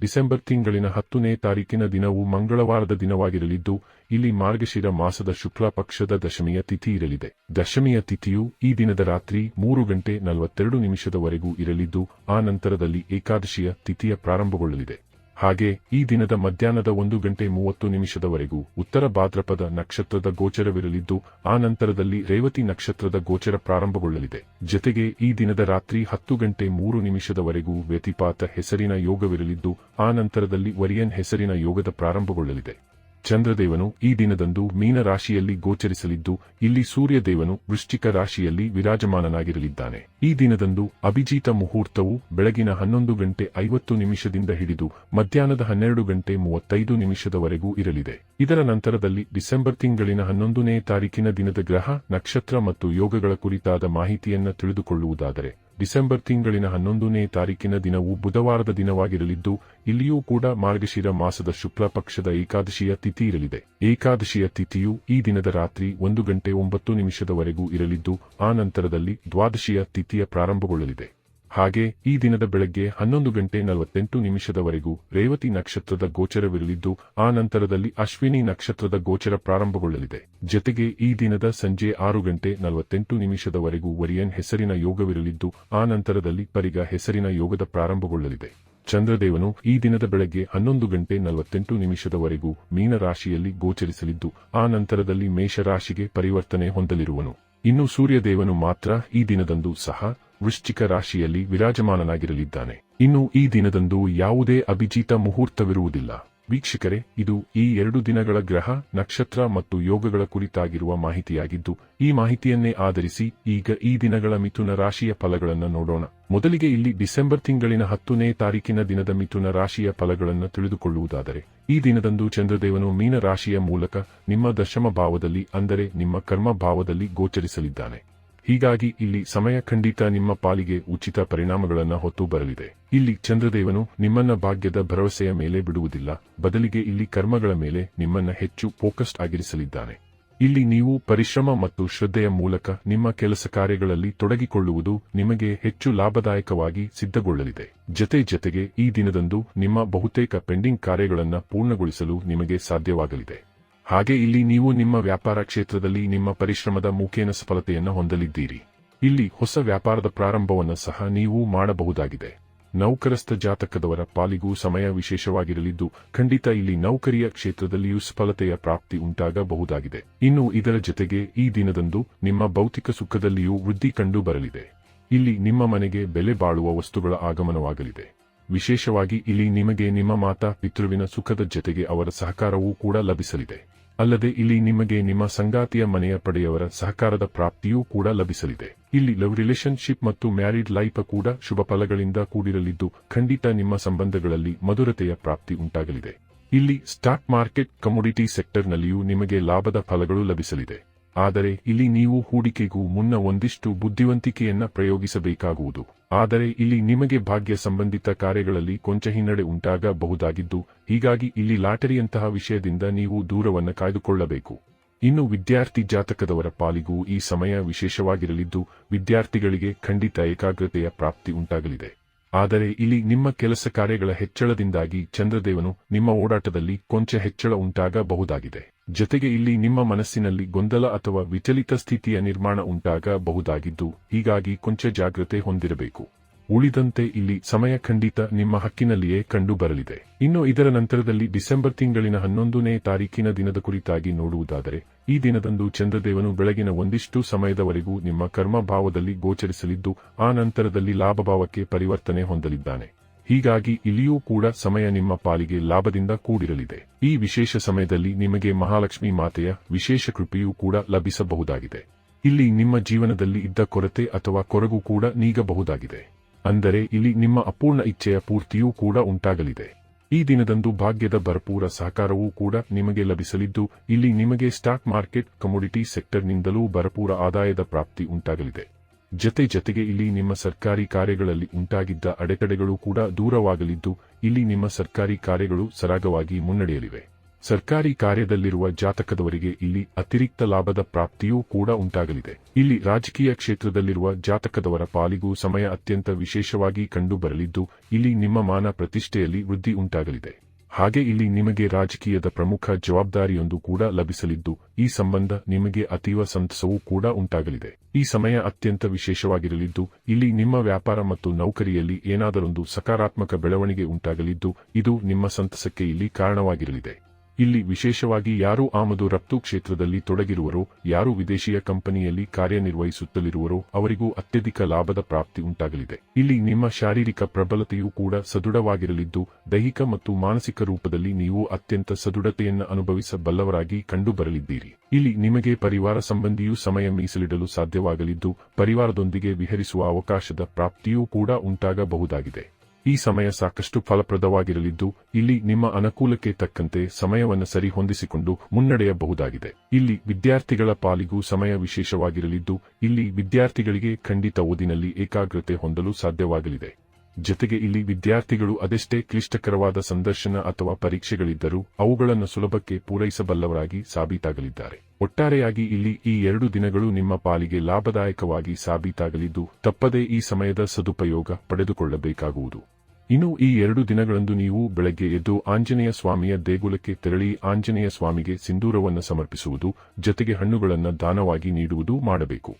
December ತಿಂಗಳಿನ ಹತ್ತನೇ ತಾರೀಕಿನ ದಿನವು ಮಂಗಳವಾರದ ದಿನವಾಗಿರಲಿದ್ದು, ಇಲ್ಲಿ ಮಾರ್ಗಶಿರ ಮಾಸದ ಶುಕ್ಲ ಪಕ್ಷದ ದಶಮಿಯ ತಿಥಿ ಇರಲಿದೆ. ದಶಮಿಯ ತಿಥಿಯು ಈ ದಿನದ ರಾತ್ರಿ ಮೂರು ಗಂಟೆ ನಲವತ್ತೆರಡು ನಿಮಿಷದವರೆಗೂ ಇರಲಿದ್ದು, ಆ ನಂತರದಲ್ಲಿ ಏಕಾದಶಿಯ ತಿಥಿಯ ಪ್ರಾರಂಭಗೊಳ್ಳಲಿದೆ. ಹಾಗೆ, ಈ ದಿನದ ಮಧ್ಯಾಹ್ನದ ಒಂದು ಗಂಟೆ ಮೂವತ್ತು ನಿಮಿಷದವರೆಗೂ ಉತ್ತರ ಭಾದ್ರಪದ ನಕ್ಷತ್ರದ ಗೋಚರವಿರಲಿದ್ದು, ಆ ನಂತರದಲ್ಲಿ ರೇವತಿ ನಕ್ಷತ್ರದ ಗೋಚರ ಪ್ರಾರಂಭಗೊಳ್ಳಲಿದೆ. ಜೊತೆಗೆ, ಈ ದಿನದ ರಾತ್ರಿ ಹತ್ತು ಗಂಟೆ ಮೂರು ನಿಮಿಷದವರೆಗೂ ವ್ಯತಿಪಾತ ಹೆಸರಿನ ಯೋಗವಿರಲಿದ್ದು, ಆ ನಂತರದಲ್ಲಿ ವರಿಯನ್ ಹೆಸರಿನ ಯೋಗದ ಪ್ರಾರಂಭಗೊಳ್ಳಲಿದೆ. ಚಂದ್ರದೇವನು ಈ ದಿನದಂದು ಮೀನ ರಾಶಿಯಲ್ಲಿ ಗೋಚರಿಸಲಿದ್ದು, ಇಲ್ಲಿ ಸೂರ್ಯದೇವನು ವೃಶ್ಚಿಕ ರಾಶಿಯಲ್ಲಿ ವಿರಾಜಮಾನನಾಗಿರಲಿದ್ದಾನೆ. ಈ ದಿನದಂದು ಅಭಿಜೀತ ಮುಹೂರ್ತವು ಬೆಳಗಿನ ಹನ್ನೊಂದು ಗಂಟೆ ಐವತ್ತು ನಿಮಿಷದಿಂದ ಹಿಡಿದು, ಮಧ್ಯಾಹ್ನದ ಹನ್ನೆರಡು ಗಂಟೆ ಮೂವತ್ತೈದು ನಿಮಿಷದವರೆಗೂ ಇರಲಿದೆ. ಇದರ ನಂತರದಲ್ಲಿ ಡಿಸೆಂಬರ್ ತಿಂಗಳಿನ ಹನ್ನೊಂದನೇ ತಾರೀಕಿನ ದಿನದ ಗ್ರಹ, ನಕ್ಷತ್ರ ಮತ್ತು ಯೋಗಗಳ ಕುರಿತಾದ ಮಾಹಿತಿಯನ್ನು ತಿಳಿದುಕೊಳ್ಳುವುದಾದರೆ ಡಿಸೆಂಬರ್ ತಿಂಗಳಿನ ಹನ್ನೊಂದನೇ ತಾರೀಕಿನ ದಿನವು ಬುಧವಾರದ ದಿನವಾಗಿರಲಿದ್ದು, ಇಲ್ಲಿಯೂ ಕೂಡ ಮಾರ್ಗಶಿರ ಮಾಸದ ಶುಕ್ಲ ಪಕ್ಷದ ಏಕಾದಶಿಯ ತಿಥಿ ಇರಲಿದೆ. ಏಕಾದಶಿಯ ತಿಥಿಯು ಈ ದಿನದ ರಾತ್ರಿ ಒಂದು ಗಂಟೆ ಒಂಬತ್ತು ನಿಮಿಷದವರೆಗೂ ಇರಲಿದ್ದು, ಆ ನಂತರದಲ್ಲಿ ದ್ವಾದಶಿಯ ತಿಥಿಯ ಪ್ರಾರಂಭಗೊಳ್ಳಲಿದೆ. ಹಾಗೆ ಈ ದಿನದ ಬೆಳಗ್ಗೆ ಹನ್ನೊಂದು ಗಂಟೆ ನಲವತ್ತೆಂಟು ನಿಮಿಷದವರೆಗೂ ರೇವತಿ ನಕ್ಷತ್ರದ ಗೋಚರವಿರಲಿದ್ದು, ಆ ನಂತರದಲ್ಲಿ ಅಶ್ವಿನಿ ನಕ್ಷತ್ರದ ಗೋಚರ ಪ್ರಾರಂಭಗೊಳ್ಳಲಿದೆ. ಜೊತೆಗೆ ಈ ದಿನದ ಸಂಜೆ ಆರು ಗಂಟೆ ನಲವತ್ತೆಂಟು ನಿಮಿಷದವರೆಗೂ ವರಿಯನ್ ಹೆಸರಿನ ಯೋಗವಿರಲಿದ್ದು, ಆ ನಂತರದಲ್ಲಿ ಪರಿಗ ಹೆಸರಿನ ಯೋಗದ ಪ್ರಾರಂಭಗೊಳ್ಳಲಿದೆ. ಚಂದ್ರದೇವನು ಈ ದಿನದ ಬೆಳಗ್ಗೆ ಹನ್ನೊಂದು ಗಂಟೆ ನಲವತ್ತೆಂಟು ನಿಮಿಷದವರೆಗೂ ಮೀನರಾಶಿಯಲ್ಲಿ ಗೋಚರಿಸಲಿದ್ದು, ಆ ನಂತರದಲ್ಲಿ ಮೇಷರಾಶಿಗೆ ಪರಿವರ್ತನೆ ಹೊಂದಲಿರುವನು. ಇನ್ನು ಸೂರ್ಯದೇವನು ಮಾತ್ರ ಈ ದಿನದಂದು ಸಹ ವೃಶ್ಚಿಕ ರಾಶಿಯಲ್ಲಿ ವಿರಾಜಮಾನನಾಗಿರಲಿದ್ದಾನೆ. ಇನ್ನು ಈ ದಿನದಂದು ಯಾವುದೇ ಅಭಿಜಿತ ಮುಹೂರ್ತವಿರುವುದಿಲ್ಲ. ವೀಕ್ಷಕರೇ, ಇದು ಈ ಎರಡು ದಿನಗಳ ಗ್ರಹ, ನಕ್ಷತ್ರ ಮತ್ತು ಯೋಗಗಳ ಕುರಿತಾಗಿರುವ ಮಾಹಿತಿಯಾಗಿದ್ದು, ಈ ಮಾಹಿತಿಯನ್ನೇ ಆಧರಿಸಿ ಈಗ ಈ ದಿನಗಳ ಮಿಥುನ ರಾಶಿಯ ಫಲಗಳನ್ನು ನೋಡೋಣ. ಮೊದಲಿಗೆ ಇಲ್ಲಿ ಡಿಸೆಂಬರ್ ತಿಂಗಳಿನ ಹತ್ತನೇ ತಾರೀಕಿನ ದಿನದ ಮಿಥುನ ರಾಶಿಯ ಫಲಗಳನ್ನು ತಿಳಿದುಕೊಳ್ಳುವುದಾದರೆ, ಈ ದಿನದಂದು ಚಂದ್ರದೇವನು ಮೀನ ರಾಶಿಯ ಮೂಲಕ ನಿಮ್ಮ ದಶಮ ಭಾವದಲ್ಲಿ, ಅಂದರೆ ನಿಮ್ಮ ಕರ್ಮ ಭಾವದಲ್ಲಿ ಗೋಚರಿಸಲಿದ್ದಾನೆ. ಹೀಗಾಗಿ ಇಲ್ಲಿ ಸಮಯ ಖಂಡಿತ ನಿಮ್ಮ ಪಾಲಿಗೆ ಉಚಿತ ಪರಿಣಾಮಗಳನ್ನು ಹೊತ್ತು ಬರಲಿದೆ ಇಲ್ಲಿ ಚಂದ್ರದೇವನು ನಿಮ್ಮನ್ನ ಭಾಗ್ಯದ ಭರವಸೆಯ ಮೇಲೆ ಬಿಡುವುದಿಲ್ಲ, ಬದಲಿಗೆ ಇಲ್ಲಿ ಕರ್ಮಗಳ ಮೇಲೆ ನಿಮ್ಮನ್ನ ಹೆಚ್ಚು ಫೋಕಸ್ಡ್ ಆಗಿರಿಸಲಿದ್ದಾನೆ. ಇಲ್ಲಿ ನೀವು ಪರಿಶ್ರಮ ಮತ್ತು ಶ್ರದ್ಧೆಯ ಮೂಲಕ ನಿಮ್ಮ ಕೆಲಸ ಕಾರ್ಯಗಳಲ್ಲಿ ತೊಡಗಿಕೊಳ್ಳುವುದು ನಿಮಗೆ ಹೆಚ್ಚು ಲಾಭದಾಯಕವಾಗಿ ಸಿದ್ಧಗೊಳ್ಳಲಿದೆ. ಜತೆ ಜತೆಗೆ ಈ ದಿನದಂದು ನಿಮ್ಮ ಬಹುತೇಕ ಪೆಂಡಿಂಗ್ ಕಾರ್ಯಗಳನ್ನು ಪೂರ್ಣಗೊಳಿಸಲು ನಿಮಗೆ ಸಾಧ್ಯವಾಗಲಿದೆ. ಹಾಗೆ ಇಲ್ಲಿ ನೀವು ನಿಮ್ಮ ವ್ಯಾಪಾರ ಕ್ಷೇತ್ರದಲ್ಲಿ ನಿಮ್ಮ ಪರಿಶ್ರಮದ ಮುಖೇನ ಸಫಲತೆಯನ್ನು ಹೊಂದಲಿದ್ದೀರಿ. ಇಲ್ಲಿ ಹೊಸ ವ್ಯಾಪಾರದ ಪ್ರಾರಂಭವನ್ನು ಸಹ ನೀವು ಮಾಡಬಹುದಾಗಿದೆ. ನೌಕರಸ್ಥ ಜಾತಕದವರ ಪಾಲಿಗೂ ಸಮಯ ವಿಶೇಷವಾಗಿರಲಿದ್ದು, ಖಂಡಿತ ಇಲ್ಲಿ ನೌಕರಿಯ ಕ್ಷೇತ್ರದಲ್ಲಿಯೂ ಸಫಲತೆಯ ಪ್ರಾಪ್ತಿ ಉಂಟಾಗಬಹುದಾಗಿದೆ. ಇನ್ನು ಇದರ ಜೊತೆಗೆ ಈ ದಿನದಂದು ನಿಮ್ಮ ಭೌತಿಕ ಸುಖದಲ್ಲಿಯೂ ವೃದ್ಧಿ ಕಂಡು ಬರಲಿದೆ ಇಲ್ಲಿ ನಿಮ್ಮ ಮನೆಗೆ ಬೆಲೆ ಬಾಳುವ ವಸ್ತುಗಳ ಆಗಮನವಾಗಲಿದೆ. ವಿಶೇಷವಾಗಿ ಇಲ್ಲಿ ನಿಮಗೆ ನಿಮ್ಮ ಮಾತಾ, ಪಿತೃವಿನ ಸುಖದ ಜೊತೆಗೆ ಅವರ ಸಹಕಾರವೂ ಕೂಡ ಲಭಿಸಲಿದೆ. ಅಲ್ಲದೆ ಇಲ್ಲಿ ನಿಮಗೆ ನಿಮ್ಮ ಸಂಗಾತಿಯ ಮನೆಯ ಪಡೆಯವರ ಸಹಕಾರದ ಪ್ರಾಪ್ತಿಯೂ ಕೂಡ ಲಭಿಸಲಿದೆ. ಇಲ್ಲಿ ಲವ್ ರಿಲೇಶನ್ಶಿಪ್ ಮತ್ತು ಮ್ಯಾರಿಡ್ ಲೈಫ್ ಕೂಡ ಶುಭ ಫಲಗಳಿಂದ ಕೂಡಿರಲಿದ್ದು, ಖಂಡಿತ ನಿಮ್ಮ ಸಂಬಂಧಗಳಲ್ಲಿ ಮಧುರತೆಯ ಪ್ರಾಪ್ತಿ ಉಂಟಾಗಲಿದೆ. ಇಲ್ಲಿ ಸ್ಟಾಕ್ ಮಾರ್ಕೆಟ್ ಕಮೋಡಿಟಿ ಸೆಕ್ಟರ್ನಲ್ಲಿಯೂ ನಿಮಗೆ ಲಾಭದ ಫಲಗಳು ಲಭಿಸಲಿದೆ. ಆದರೆ ಇಲ್ಲಿ ನೀವು ಹೂಡಿಕೆಗೂ ಮುನ್ನ ಒಂದಿಷ್ಟು ಬುದ್ಧಿವಂತಿಕೆಯನ್ನ ಪ್ರಯೋಗಿಸಬೇಕಾಗುವುದು. ಆದರೆ ಇಲ್ಲಿ ನಿಮಗೆ ಭಾಗ್ಯ ಸಂಬಂಧಿತ ಕಾರ್ಯಗಳಲ್ಲಿ ಕೊಂಚ ಹಿನ್ನಡೆ ಉಂಟಾಗಬಹುದಾಗಿದ್ದು, ಹೀಗಾಗಿ ಇಲ್ಲಿ ಲಾಟರಿಯಂತಹ ವಿಷಯದಿಂದ ನೀವು ದೂರವನ್ನು ಕಾಯ್ದುಕೊಳ್ಳಬೇಕು. ಇನ್ನು ವಿದ್ಯಾರ್ಥಿ ಜಾತಕದವರ ಪಾಲಿಗೂ ಈ ಸಮಯ ವಿಶೇಷವಾಗಿರಲಿದ್ದು, ವಿದ್ಯಾರ್ಥಿಗಳಿಗೆ ಖಂಡಿತ ಏಕಾಗ್ರತೆಯ ಪ್ರಾಪ್ತಿ ಉಂಟಾಗಲಿದೆ. ಆದರೆ ಇಲ್ಲಿ ನಿಮ್ಮ ಕೆಲಸ ಕಾರ್ಯಗಳ ಹೆಚ್ಚಳದಿಂದಾಗಿ ಚಂದ್ರದೇವನು ನಿಮ್ಮ ಓಡಾಟದಲ್ಲಿ ಕೊಂಚ ಹೆಚ್ಚಳ ಉಂಟಾಗಬಹುದಾಗಿದೆ. ಜೊತೆಗೆ ಇಲ್ಲಿ ನಿಮ್ಮ ಮನಸ್ಸಿನಲ್ಲಿ ಗೊಂದಲ ಅಥವಾ ವಿಚಲಿತ ಸ್ಥಿತಿಯ ನಿರ್ಮಾಣ ಉಂಟಾಗಬಹುದಾಗಿದ್ದು, ಹೀಗಾಗಿ ಕೊಂಚ ಜಾಗ್ರತೆ ಹೊಂದಿರಬೇಕು. ಉಳಿದಂತೆ ಇಲ್ಲಿ ಸಮಯ ಖಂಡಿತ ನಿಮ್ಮ ಹಕ್ಕಿನಲ್ಲಿಯೇ ಕಂಡು ಬರಲಿದೆ ಇನ್ನು ಇದರ ನಂತರದಲ್ಲಿ ಡಿಸೆಂಬರ್ ತಿಂಗಳಿನ ಹನ್ನೊಂದನೇ ತಾರೀಕಿನ ದಿನದ ಕುರಿತಾಗಿ ನೋಡುವುದಾದರೆ, ಈ ದಿನದಂದು ಚಂದ್ರದೇವನು ಬೆಳಗಿನ ಒಂದಿಷ್ಟು ಸಮಯದವರೆಗೂ ನಿಮ್ಮ ಕರ್ಮಭಾವದಲ್ಲಿ ಗೋಚರಿಸಲಿದ್ದು, ಆ ನಂತರದಲ್ಲಿ ಲಾಭಭಾವಕ್ಕೆ ಪರಿವರ್ತನೆ ಹೊಂದಲಿದ್ದಾನೆ. ಹೀಗಾಗಿ ಇಲ್ಲಿಯೂ ಕೂಡ ಸಮಯ ನಿಮ್ಮ ಪಾಲಿಗೆ ಲಾಭದಿಂದ ಕೂಡಿರಲಿದೆ. ಈ ವಿಶೇಷ ಸಮಯದಲ್ಲಿ ನಿಮಗೆ ಮಹಾಲಕ್ಷ್ಮಿ ಮಾತೆಯ ವಿಶೇಷ ಕೃಪೆಯೂ ಕೂಡ ಲಭಿಸಬಹುದಾಗಿದೆ. ಇಲ್ಲಿ ನಿಮ್ಮ ಜೀವನದಲ್ಲಿ ಇದ್ದ ಕೊರತೆ ಅಥವಾ ಕೊರಗು ಕೂಡ ನೀಗಬಹುದಾಗಿದೆ. ಅಂದರೆ ಇಲ್ಲಿ ನಿಮ್ಮ ಅಪೂರ್ಣ ಇಚ್ಛೆಯ ಪೂರ್ತಿಯೂ ಕೂಡ ಉಂಟಾಗಲಿದೆ. ಈ ದಿನದಂದು ಭಾಗ್ಯದ ಭರಪೂರ ಸಹಕಾರವೂ ಕೂಡ ನಿಮಗೆ ಲಭಿಸಲಿದ್ದು, ಇಲ್ಲಿ ನಿಮಗೆ ಸ್ಟಾಕ್ ಮಾರ್ಕೆಟ್, ಕಮೋಡಿಟಿ ಸೆಕ್ಟರ್ನಿಂದಲೂ ಭರಪೂರ ಆದಾಯದ ಪ್ರಾಪ್ತಿ ಉಂಟಾಗಲಿದೆ. ಜತೆ ಜತೆಗೆ ಇಲ್ಲಿ ನಿಮ್ಮ ಸರ್ಕಾರಿ ಕಾರ್ಯಗಳಲ್ಲಿ ಉಂಟಾಗಿದ್ದ ಅಡೆತಡೆಗಳು ಕೂಡ ದೂರವಾಗಲಿದ್ದು, ಇಲ್ಲಿ ನಿಮ್ಮ ಸರ್ಕಾರಿ ಕಾರ್ಯಗಳು ಸರಾಗವಾಗಿ ಮುನ್ನಡೆಯಲಿವೆ. ಸರ್ಕಾರಿ ಕಾರ್ಯದಲ್ಲಿರುವ ಜಾತಕದವರಿಗೆ ಇಲ್ಲಿ ಅತಿರಿಕ್ತ ಲಾಭದ ಪ್ರಾಪ್ತಿಯೂ ಕೂಡ ಉಂಟಾಗಲಿದೆ. ಇಲ್ಲಿ ರಾಜಕೀಯ ಕ್ಷೇತ್ರದಲ್ಲಿರುವ ಜಾತಕದವರ ಪಾಲಿಗೂ ಸಮಯ ಅತ್ಯಂತ ವಿಶೇಷವಾಗಿ ಕಂಡುಬರಲಿದ್ದು, ಇಲ್ಲಿ ನಿಮ್ಮ ಮಾನ ಪ್ರತಿಷ್ಠೆಯಲ್ಲಿ ವೃದ್ಧಿ ಉಂಟಾಗಲಿದೆ. ಹಾಗೆ ಇಲ್ಲಿ ನಿಮಗೆ ರಾಜಕೀಯದ ಪ್ರಮುಖ ಜವಾಬ್ದಾರಿಯೊಂದು ಕೂಡ ಲಭಿಸಲಿದ್ದು, ಈ ಸಂಬಂಧ ನಿಮಗೆ ಅತೀವ ಸಂತಸವೂ ಕೂಡ ಉಂಟಾಗಲಿದೆ. ಈ ಸಮಯ ಅತ್ಯಂತ ವಿಶೇಷವಾಗಿರಲಿದ್ದು, ಇಲ್ಲಿ ನಿಮ್ಮ ವ್ಯಾಪಾರ ಮತ್ತು ನೌಕರಿಯಲ್ಲಿ ಏನಾದರೊಂದು ಸಕಾರಾತ್ಮಕ ಬೆಳವಣಿಗೆ ಉಂಟಾಗಲಿದ್ದು, ಇದು ನಿಮ್ಮ ಸಂತಸಕ್ಕೆ ಇಲ್ಲಿ ಕಾರಣವಾಗಿರಲಿದೆ. ಇಲ್ಲಿ ವಿಶೇಷವಾಗಿ ಯಾರು ಆಮದು ರಫ್ತು ಕ್ಷೇತ್ರದಲ್ಲಿ ತೊಡಗಿರುವರೋ, ಯಾರು ವಿದೇಶಿಯ ಕಂಪನಿಯಲ್ಲಿ ಕಾರ್ಯನಿರ್ವಹಿಸುತ್ತಲಿರುವರೋ, ಅವರಿಗೂ ಅತ್ಯಧಿಕ ಲಾಭದ ಪ್ರಾಪ್ತಿ ಉಂಟಾಗಲಿದೆ. ಇಲ್ಲಿ ನಿಮ್ಮ ಶಾರೀರಿಕ ಪ್ರಬಲತೆಯೂ ಕೂಡ ಸದೃಢವಾಗಿರಲಿದ್ದು, ದೈಹಿಕ ಮತ್ತು ಮಾನಸಿಕ ರೂಪದಲ್ಲಿ ನೀವು ಅತ್ಯಂತ ಸದೃಢತೆಯನ್ನು ಅನುಭವಿಸಬಲ್ಲವರಾಗಿ ಕಂಡುಬರಲಿದ್ದೀರಿ. ಇಲ್ಲಿ ನಿಮಗೆ ಪರಿವಾರ ಸಂಬಂಧಿಯೂ ಸಮಯ ಮೀಸಲಿಡಲು ಸಾಧ್ಯವಾಗಲಿದ್ದು, ಪರಿವಾರದೊಂದಿಗೆ ವಿಹರಿಸುವ ಅವಕಾಶದ ಪ್ರಾಪ್ತಿಯೂ ಕೂಡ ಉಂಟಾಗಬಹುದಾಗಿದೆ. ಈ ಸಮಯ ಸಾಕಷ್ಟು ಫಲಪ್ರದವಾಗಿರಲಿದ್ದು, ಇಲ್ಲಿ ನಿಮ್ಮ ಅನುಕೂಲಕ್ಕೆ ತಕ್ಕಂತೆ ಸಮಯವನ್ನು ಸರಿ ಹೊಂದಿಸಿಕೊಂಡು ಮುನ್ನಡೆಯಬಹುದಾಗಿದೆ. ಇಲ್ಲಿ ವಿದ್ಯಾರ್ಥಿಗಳ ಪಾಲಿಗೂ ಸಮಯ ವಿಶೇಷವಾಗಿರಲಿದ್ದು, ಇಲ್ಲಿ ವಿದ್ಯಾರ್ಥಿಗಳಿಗೆ ಖಂಡಿತ ಓದಿನಲ್ಲಿ ಏಕಾಗ್ರತೆ ಹೊಂದಲು ಸಾಧ್ಯವಾಗಲಿದೆ. ಜೊತೆಗೆ ಇಲ್ಲಿ ವಿದ್ಯಾರ್ಥಿಗಳು ಅದೆಷ್ಟೇ ಕ್ಲಿಷ್ಟಕರವಾದ ಸಂದರ್ಶನ ಅಥವಾ ಪರೀಕ್ಷೆಗಳಿದ್ದರೂ, ಅವುಗಳನ್ನು ಸುಲಭಕ್ಕೆ ಪೂರೈಸಬಲ್ಲವರಾಗಿ ಸಾಬೀತಾಗಲಿದ್ದಾರೆ. ಒಟ್ಟಾರೆಯಾಗಿ ಇಲ್ಲಿ ಈ ಎರಡು ದಿನಗಳು ನಿಮ್ಮ ಪಾಲಿಗೆ ಲಾಭದಾಯಕವಾಗಿ ಸಾಬೀತಾಗಲಿದ್ದು, ತಪ್ಪದೇ ಈ ಸಮಯದ ಸದುಪಯೋಗ ಪಡೆದುಕೊಳ್ಳಬೇಕಾಗುವುದು. ಇನ್ನು ಈ ಎರಡು ದಿನಗಳಂದು ನೀವು ಬೆಳಗ್ಗೆ ಎದ್ದು ಆಂಜನೇಯ ಸ್ವಾಮಿಯ ದೇಗುಲಕ್ಕೆ ತೆರಳಿ ಆಂಜನೇಯ ಸ್ವಾಮಿಗೆ ಸಿಂಧೂರವನ್ನು ಸಮರ್ಪಿಸುವುದು, ಜೊತೆಗೆ ಹಣ್ಣುಗಳನ್ನು ದಾನವಾಗಿ ನೀಡುವುದು ಮಾಡಬೇಕು.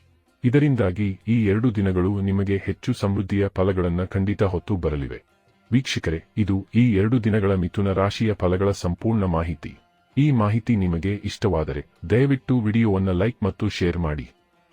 ಇದರಿಂದಾಗಿ ಈ ಎರಡು ದಿನಗಳು ನಿಮಗೆ ಹೆಚ್ಚು ಸಮೃದ್ಧಿಯ ಫಲಗಳನ್ನು ಖಂಡಿತ ಹೊತ್ತು ಬರಲಿವೆ. ವೀಕ್ಷಕರೇ, ಇದು ಈ ಎರಡು ದಿನಗಳ ಮಿಥುನ ರಾಶಿಯ ಫಲಗಳ ಸಂಪೂರ್ಣ ಮಾಹಿತಿ. ಈ ಮಾಹಿತಿ ನಿಮಗೆ ಇಷ್ಟವಾದರೆ ದಯವಿಟ್ಟು ವಿಡಿಯೋವನ್ನು ಲೈಕ್ ಮತ್ತು ಶೇರ್ ಮಾಡಿ.